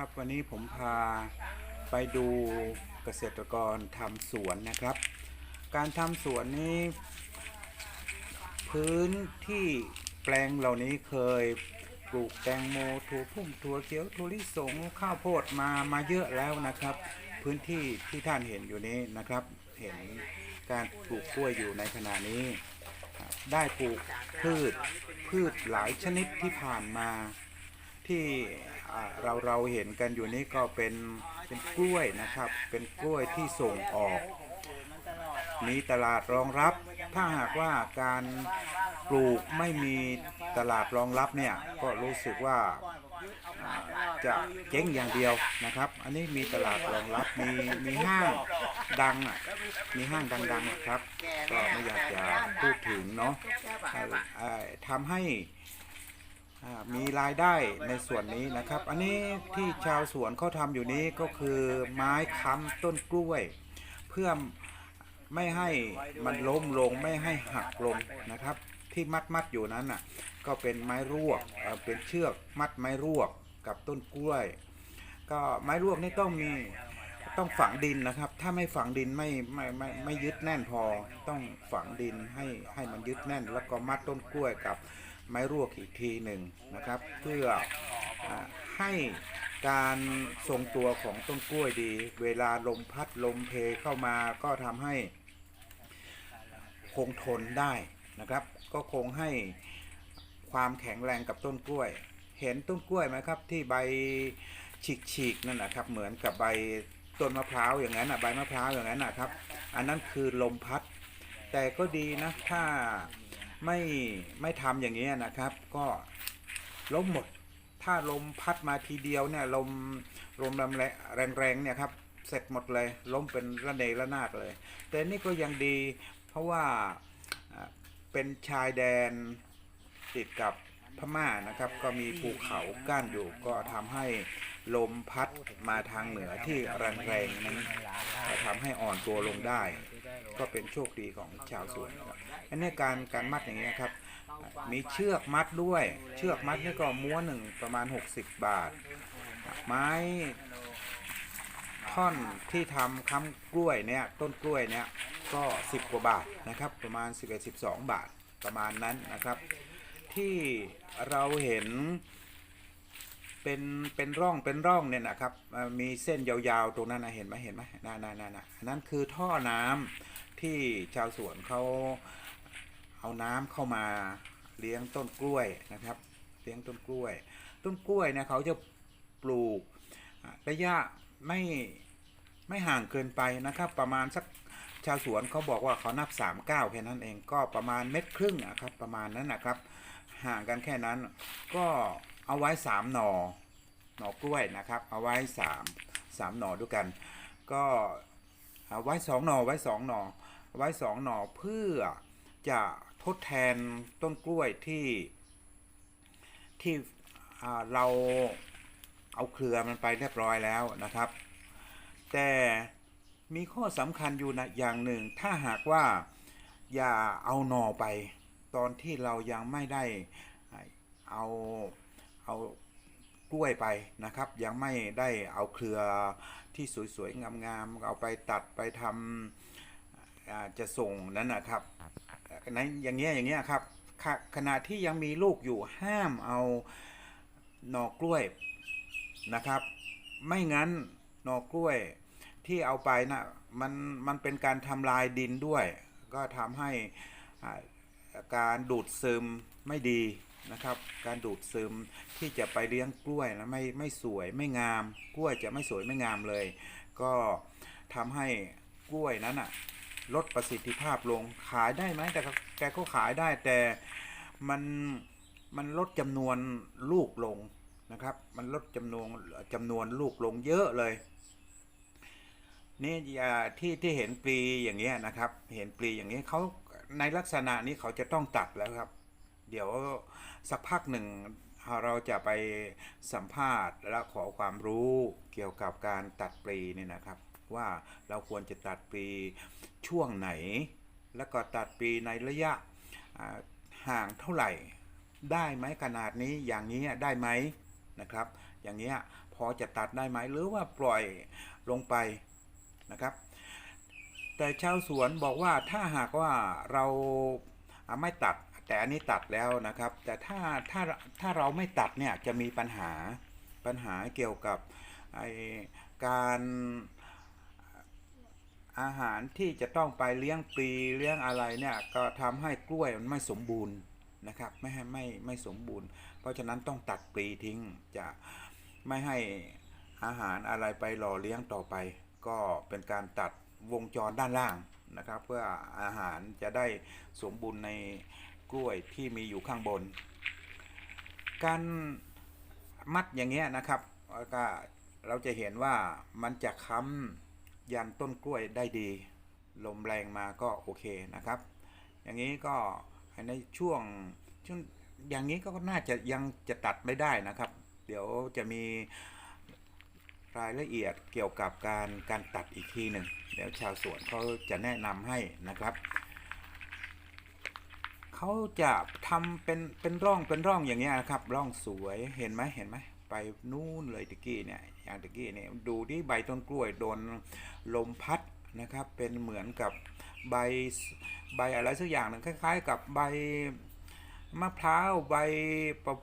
ครับวันนี้ผมพาไปดูเกษตรกรทำสวนนะครับ การทำสวนนี้พื้นที่แปลงเหล่านี้เคยปลูกแตงโมถั่วพุ่มถั่วเขียวถั่วลิสงข้าวโพดมามาเยอะแล้วนะครับ พื้นที่ที่ท่านเห็นอยู่นี้นะครับ เห็นการปลูกกล้วยอยู่ในขณะนี้ ได้ปลูกพืชพืชหลายชนิดที่ผ่านมาที่ เราเราเห็นกันอยู่นี้ก็เป็นเป็นกล้วยนะครับ เป็นกล้วยที่ส่งออก มีตลาดรองรับ ถ้าหากว่าการปลูกไม่มีตลาดรองรับเนี่ยก็รู้สึกว่าจะเจ๊งอย่างเดียวนะครับ อันนี้มีตลาดรองรับมีมีห้างดังอะมีห้างดังๆอะครับ ก็ไม่อยากจะพูดถึงเนาะทำให้ อ่ามีรายได้ในส่วนนี้นะครับ อันนี้ที่ชาวสวนเขาทำอยู่นี้ก็คือไม้ค้ำต้นกล้วย เพื่อไม่ให้มันล้มลงไม่ให้หักลงนะครับ ที่มัดมัดอยู่นั้นน่ะก็เป็นไม้รวกเอ่อเป็นเชือกมัดไม้รวกกับต้นกล้วย ก็ไม้รวกนี่ต้องมีต้องฝังดินนะครับ ถ้าไม่ฝังดินไม่ไม่ไม่ไม่ยึดแน่นพอ ต้องฝังดินให้ให้มันยึดแน่น แล้วก็มัดต้นกล้วยกับ ไม้รวกอีกทีหนึ่งนะครับ เพื่ออให้การทรงตัวของต้นกล้วยดี เวลาลมพัดลมเพเข้ามาก็ทำให้คงทนได้นะครับ ก็คงให้ความแข็งแรงกับต้นกล้วย เห็นต้นกล้วยไหมครับ ที่ใบฉีกๆนั่นนะครับ เหมือนกับใบต้นมะพร้าวอย่างนั้นอะใบมะพร้าวอย่างนั้นนะครับ อันนั้นคือลมพัด แต่ก็ดีนะถ้า ไม่ไม่ทำอย่างนี้นะครับ ก็ล้มหมด ถ้าลมพัดมาทีเดียวเนี่ยลมลมแรงแรงเนี่ยครับเสร็จหมดเลยล้มเป็นระเนระนาดเลย แต่นี่ก็ยังดีเพราะว่าเป็นชายแดนติดกับ พม่านะครับ ก็มีภูเขากั้นอยู่ก็ทำให้ลมพัดมาทางเหนือที่แรงๆนั้นก็ทำให้อ่อนตัวลงได้ ก็เป็นโชคดีของชาวสวนครับอันนี้การการมัดอย่างนี้ยครับ มีเชือกมัดด้วย เชือกมัดนี่ก็ม้วนหนึ่งประมาณ 60 บาท ไม้ท่อนที่ทำค้ำกล้วยเนี่ยต้นกล้วยเนี่ยก็ 10 กว่าบาทนะครับ ประมาณ 11-12 บาทประมาณนั้นนะครับ ที่เราเห็นเป็นเป็นร่องเป็นร่องเนี่ยนะครับมีเส้นยาวๆตรงนั้นนะเห็นไหมเห็นไหมนั่นนั่นนั่นนะอันนั้นคือท่อน้ำที่ชาวสวนเขาเอาน้ำเข้ามาเลี้ยงต้นกล้วยนะครับ เลี้ยงต้นกล้วย ต้นกล้วยเนี่ยเขาจะปลูกระยะไม่ไม่ห่างเกินไปนะครับ ประมาณสักชาวสวนเขาบอกว่าเขานับ3ามก้าวแค่นั้นเองก็ประมาณเม็ดครึ่งอะครับประมาณนั้นนะครับ ห่างกันแค่นั้น ก็เอาไว้สามหน่อ หน่อกล้วยนะครับ เอาไว้สามสามหน่อด้วยกัน ก็เอาไว้สองหน่อไว้สองหน่อไว้สองหน่อเพื่อจะทดแทนต้นกล้วยที่ที่เราเอาเครือมันไปเรียบร้อยแล้วนะครับ แต่มีข้อสำคัญอยู่นะอย่างหนึ่ง ถ้าหากว่าอย่าเอาหนอไป ตอนที่เรายังไม่ได้เอาเอากล้วยไปนะครับ ยังไม่ได้เอาเครือที่สวยๆงามๆเอาไปตัดไปทำจะส่งนั้นนะครับในอย่างเงี้ยอย่างเงี้ยครับขณะที่ยังมีลูกอยู่ห้ามเอาหน่อกล้วยนะครับ ไม่งั้นหน่อกล้วยที่เอาไปนะมันมันเป็นการทำลายดินด้วย ก็ทำให้อ่า การดูดซึมไม่ดีนะครับ การดูดซึมที่จะไปเลี้ยงกล้วยนะไม่ไม่สวยไม่งาม กล้วยจะไม่สวยไม่งามเลย ก็ทำให้กล้วยนั้นอะลดประสิทธิภาพลงขายได้ไหมแต่แกก็ขายได้แต่มันมันลดจำนวนลูกลงนะครับ มันลดจำนวนจำนวนลูกลงเยอะเลยนี่ที่ที่เห็นปลีอย่างเงี้ยนะครับ เห็นปลีอย่างนี้ยเขา ในลักษณะนี้เขาจะต้องตัดแล้วครับ เดี๋ยวสักพักหนึ่งเราจะไปสัมภาษณ์และขอความรู้เกี่ยวกับการตัดปลีนี่นะครับ ว่าเราควรจะตัดปลีช่วงไหน แล้วก็ตัดปลีในระยะห่างเท่าไหร่ ได้ไหมขนาดนี้อย่างนี้ได้ไหมนะครับ อย่างเงี้พอจะตัดได้ไหมหรือว่าปล่อยลงไปนะครับ แต่ชาวสวนบอกว่าถ้าหากว่าเราไม่ตัด แต่อันนี้ตัดแล้วนะครับ แต่ถ้าถ้าถ้าเราไม่ตัดเนี่ยจะมีปัญหาปัญหาเกี่ยวกับไอการอาหารที่จะต้องไปเลี้ยงปีเลี้ยงอะไรเนี่ยก็ทำให้กล้วยมันไม่สมบูรณ์นะครับ ไม่ให้ไม่ไม่สมบูรณ์ เพราะฉะนั้นต้องตัดปลีทิ้งจะไม่ให้อาหารอะไรไปหล่อเลี้ยงต่อไป ก็เป็นการตัด วงจรด้านล่างนะครับ เพื่ออาหารจะได้สมบูรณ์ในกล้วยที่มีอยู่ข้างบน การมัดอย่างเงี้ยนะครับก็เราจะเห็นว่ามันจะค้ำยันต้นกล้วยได้ดี ลมแรงมาก็โอเคนะครับ อย่างนี้ก็ในช่วงช่วงอย่างนี้ก็น่าจะยังจะตัดไม่ได้นะครับ เดี๋ยวจะมี รายละเอียดเกี่ยวกับการการตัดอีกทีหนึ่งเดี๋ยวชาวสวนเขาจะแนะนำให้นะครับเขาจะทำเป็นเป็นร่องเป็นร่องอย่างเงี้ยนะครับ ร่องสวยเห็นไหมเห็นไหมไปนู่นเลยตะกี้เนี่ยอย่างตะกี้เนี่ยดูที่ใบต้นกล้วยโดนลมพัดนะครับ เป็นเหมือนกับใบใบอะไรสักอย่างหนึ่งคล้าย ๆ กับใบมะพร้าวใบปะ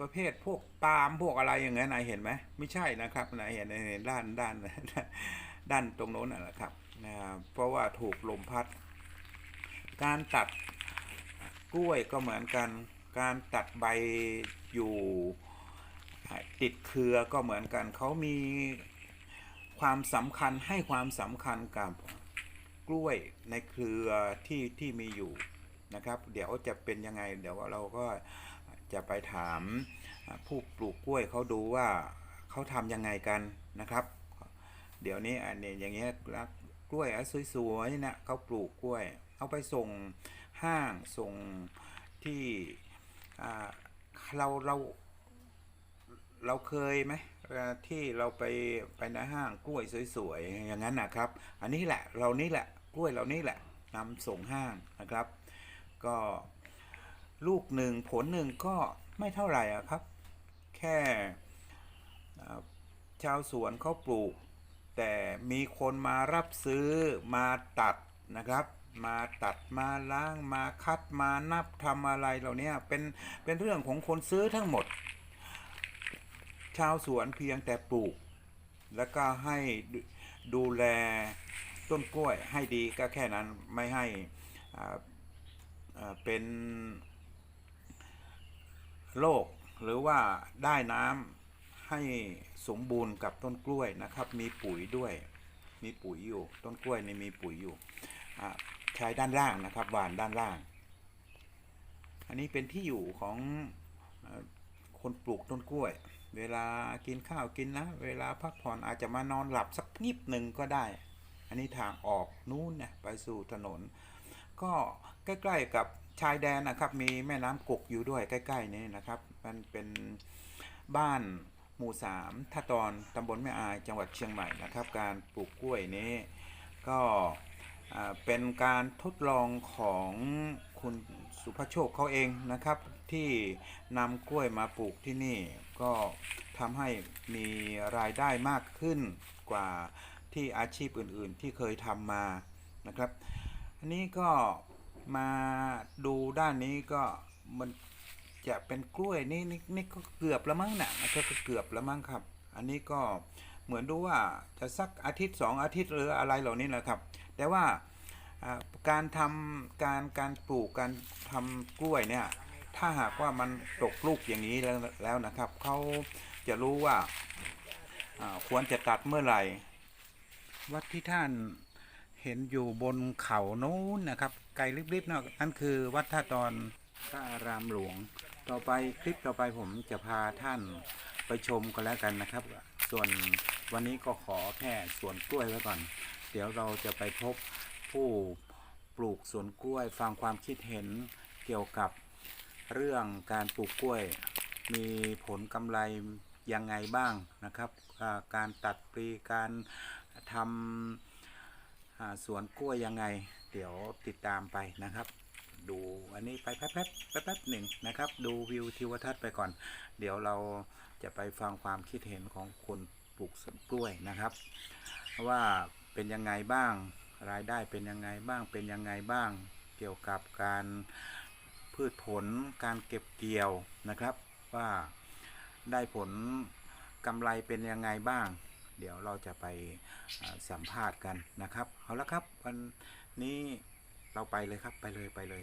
ประเภทพวกปาล์มพวกอะไรอย่างเงี้ยนายเห็นไหมไม่ใช่นะครับนายเห็นเห็นด้านด้านด้านตรงโน้นนะนะครับนะเพราะว่าถูกลมพัด การตัดกล้วยก็เหมือนกัน การตัดใบอยู่ติดเครือก็เหมือนกันเขามีความสำคัญให้ความสำคัญกับกล้วยในเครือที่ที่มีอยู่นะครับ เดี๋ยวจะเป็นยังไง เดี๋ยวเราก็ จะไปถามผู้ปลูกกล้วยเขาดูว่าเขาทำยังไงกันนะครับ เดี๋ยวนี้อันนี้อย่างเงี้ยกล้วยสวยๆนี่ยเขาปลูกกล้วย เอาไปส่งห้างส่งที่เราเราเราเคยไหมที่เราไปไปในห้างกล้วยสวยๆอย่างนั้นนะครับ อันนี้แหละเรานี่แหละกล้วยเรานี่แหละนำส่งห้างนะครับ ก็ ลูกหนึ่งผลหนึ่งก็ไม่เท่าไหร่อะครับ แค่ชาวสวนเขาปลูก แต่มีคนมารับซื้อมาตัดนะครับ มาตัดมาล้างมาคัดมานับทำอะไรเหล่านี้เป็นเป็นเรื่องของคนซื้อทั้งหมด ชาวสวนเพียงแต่ปลูก แล้วก็ให้ดูดแลต้นกล้วยให้ดีก็แค่นั้นไม่ให้เป็น โรคหรือว่าได้น้ำให้สมบูรณ์กับต้นกล้วยนะครับ มีปุ๋ยด้วย มีปุ๋ยอยู่ ต้นกล้วยนี่มีปุ๋ยอยู่อ่าใช้ด้านล่างนะครับหวานด้านล่าง อันนี้เป็นที่อยู่ของคนปลูกต้นกล้วย เวลากินข้าวกินนะ เวลาพักผ่อนอาจจะมานอนหลับสักนิดหนึ่งก็ได้ อันนี้ทางออกนู้นเนี่ยไปสู่ถนน ก็ใกล้ๆกับ ชายแดนนะครับ มีแม่น้ำกกอยู่ด้วยใกล้ๆนี้นะครับ มันเป็นบ้านหมู่สามท่าตอนตำบลแม่อายจังหวัดเชียงใหม่นะครับ การปลูกกล้วยนี้ ก็เป็นการทดลองของคุณสุภโชคเขาเองนะครับ ที่นำกล้วยมาปลูกที่นี่ ก็ทำให้มีรายได้มากขึ้นกว่าที่อาชีพอื่นๆที่เคยทำมานะครับ อันนี้ก็ มาดูด้านนี้ก็มันจะเป็นกล้วยนี่นี่นี่ก็เกือบแล้วมั้งนะนะครับก็เกือบแล้วมั้งครับ อันนี้ก็เหมือนดูว่าจะสักอาทิตย์สองอาทิตย์หรืออะไรเหล่านี้แหละครับ แต่ว่าการทำการการปลูกการทำกล้วยเนี่ยถ้าหากว่ามันตกลูกอย่างนี้แล้วแล้วนะครับเขาจะรู้ว่าอ่าควรจะตัดเมื่อไหร่ วัดที่ท่านเห็นอยู่บนเขาโน้นนะครับ ไกลลิบๆเนาะนั่นคือวัดท่าตอนพระอารามหลวง ต่อไปคลิปต่อไปผมจะพาท่านไปชมกันแล้วกันนะครับ ส่วนวันนี้ก็ขอแค่สวนกล้วยไว้ก่อน เดี๋ยวเราจะไปพบผู้ปลูกสวนกล้วย ฟังความคิดเห็นเกี่ยวกับเรื่องการปลูกกล้วย มีผลกำไรยังไงบ้างนะครับการตัดปลีการทำสวนกล้วยยังไง เดี๋ยวติดตามไปนะครับ ดูอันนี้ไปแป๊บๆแป๊บๆหนึ่งนะครับ ดูวิวทิวทัศน์ไปก่อน เดี๋ยวเราจะไปฟังความคิดเห็นของคนปลูกสวนกล้วยนะครับ ว่าเป็นยังไงบ้าง รายได้เป็นยังไงบ้างเป็นยังไงบ้าง เกี่ยวกับการพืชผลการเก็บเกี่ยวนะครับ ว่าได้ผลกำไรเป็นยังไงบ้าง เดี๋ยวเราจะไปสัมภาษณ์กันนะครับ เอาละครับวัน นี้เราไปเลยครับไปเลยไปเลย